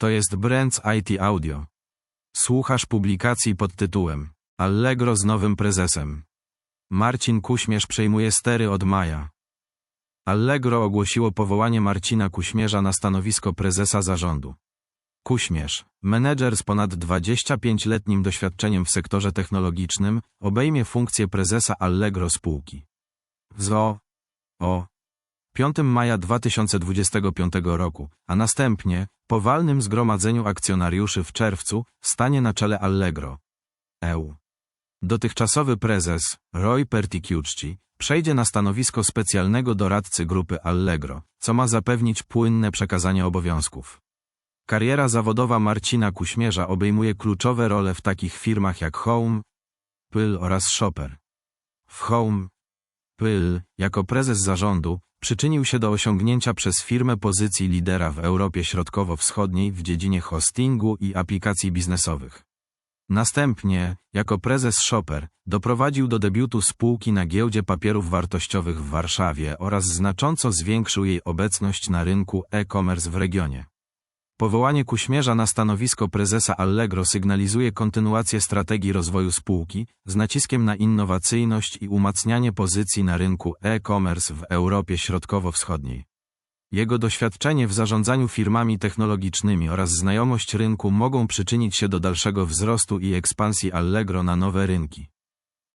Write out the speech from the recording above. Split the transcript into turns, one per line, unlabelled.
To jest Brands IT Audio. Słuchasz publikacji pod tytułem Allegro z nowym prezesem. Marcin Kuśmierz przejmuje stery od maja. Allegro ogłosiło powołanie Marcina Kuśmierza na stanowisko prezesa zarządu. Kuśmierz, menedżer z ponad 25-letnim doświadczeniem w sektorze technologicznym, obejmie funkcję prezesa Allegro spółki. W ZO. O. 5 maja 2025 roku, a następnie, po walnym zgromadzeniu akcjonariuszy w czerwcu, stanie na czele Allegro. EU. Dotychczasowy prezes, Roy Perticucci, przejdzie na stanowisko specjalnego doradcy grupy Allegro, co ma zapewnić płynne przekazanie obowiązków. Kariera zawodowa Marcina Kuśmierza obejmuje kluczowe role w takich firmach jak Home, Pyl oraz Shopper. W Home, Pyl, jako prezes zarządu, przyczynił się do osiągnięcia przez firmę pozycji lidera w Europie Środkowo-Wschodniej w dziedzinie hostingu i aplikacji biznesowych. Następnie, jako prezes Shopper, doprowadził do debiutu spółki na giełdzie papierów wartościowych w Warszawie oraz znacząco zwiększył jej obecność na rynku e-commerce w regionie. Powołanie Kuśmierza na stanowisko prezesa Allegro sygnalizuje kontynuację strategii rozwoju spółki, z naciskiem na innowacyjność i umacnianie pozycji na rynku e-commerce w Europie Środkowo-Wschodniej. Jego doświadczenie w zarządzaniu firmami technologicznymi oraz znajomość rynku mogą przyczynić się do dalszego wzrostu i ekspansji Allegro na nowe rynki.